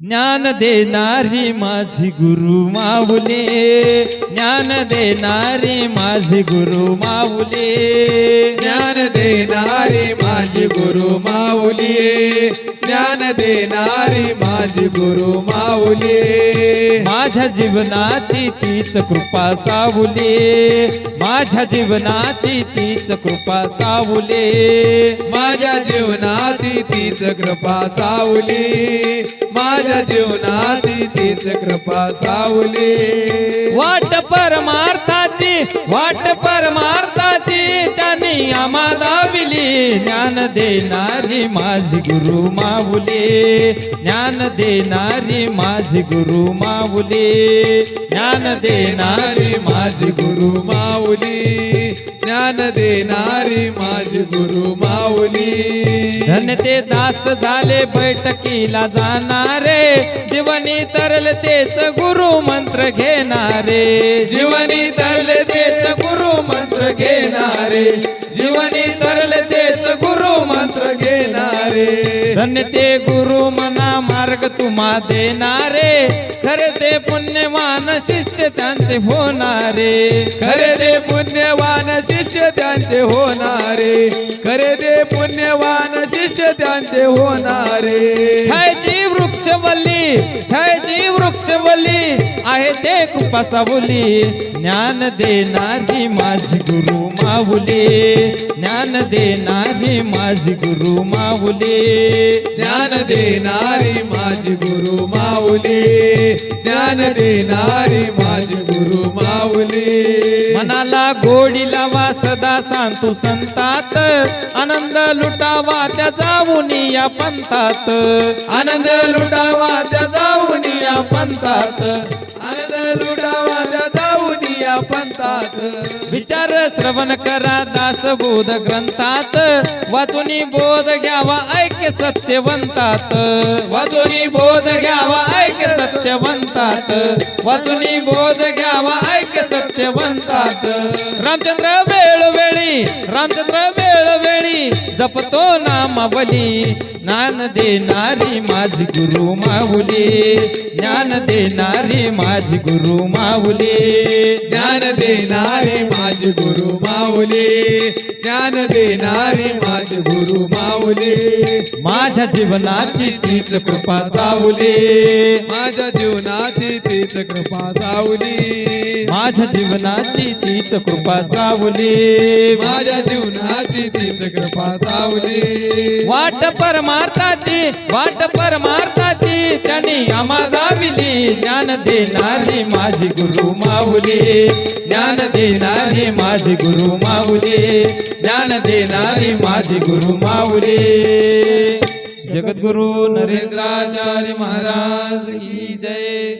ज्ञान देणारी माझी गुरु माऊले. ज्ञान देणारी माझी गुरु माऊले. ज्ञान देणारी माझी गुरु माऊली. ज्ञान देणारी माझी गुरु माऊली. माझ्या जीवनाची तीच कृपा सावले. माझ्या जीवनाची तीच कृपा सावले. माझ्या जीवनाची तीच कृपा सावली. माझ्या जीवनाची तीच कृपा सावली. वाट परमार्थाची वाट परमार्थाची त्यांनी आम्हा दाविली ज्ञान देणारी माझी गुरु माऊले. ज्ञान देणारी माझी गुरु माऊले. ज्ञान देणारी माझी गुरु माऊली. ज्ञान देणारी माझी गुरु माऊली. धन ते दास झाले बैठकीला जाणारे. जीवनी तरल तेच गुरु मंत्र घेणारे. जीवनी तरले तेच गुरु मंत्र घेणारे. जीवनी तरले तेच गुरु मंत्र घेणारे. धन्य ते गुरु मना मार्ग तुम्हा देणारे. खरे ते पुण्यवान शिष्य त्यांचे होणारे. खरे ते पुण्यवान शिष्य त्यांचे होणारे. खरे ते पुण्यवान शिष्य त्यांचे होणारे. छायची वृक्षवल्ली छायची वृक्षवल्ली आहे ते कृपासावली. ज्ञान देणारी माझी गुरु माऊली. ज्ञान देणारी माझी गुरु माऊली. ज्ञान देणारी माझी गुरु माऊली. ज्ञान देणारी माझी गुरु माऊली. मनाला गोडी लावा सदा सांतू संतात. आनंद लुटावा त्या जाऊन या पंथात. आनंद लुटावा त्या जाऊन या पंथात. पंथात विचार श्रवण करा दास बोध ग्रंथात. वाचून बोध घ्यावा ऐक्य सत्यवंतात वाचोनी बोध घ्यावा ऐक्य सत्यवंतात वाचून बोध घ्यावा ऐक्य सत्यवंतात रामचंद्र वेळोवेळी रामचंद्र वेळोवेळी जपतो नामावली. ज्ञान देणारी माझी गुरु माऊली. ज्ञान देणारी माझी गुरु माऊली. ज्ञान देणारी माझी गुरु माऊली ज्ञान देणारी माझी गुरु माऊली. माझ्या जीवनाची तीच कृपा सावली. माझ्या जीवनाची तीच कृपा सावली. माझ्या जीवनाची तीच कृपा सावली. माझ्या जीवनाची तीच कृपा सावली. वाट परमार्थाची वाट परमार्थाची त्यांनी आम्हा माऊली ज्ञान देणारी माझी गुरु माऊली. ज्ञान देणारी माझी गुरु माऊली. ज्ञान देणारी माझी गुरु माऊली. जगद्गुरु नरेंद्राचार्य महाराज की जय.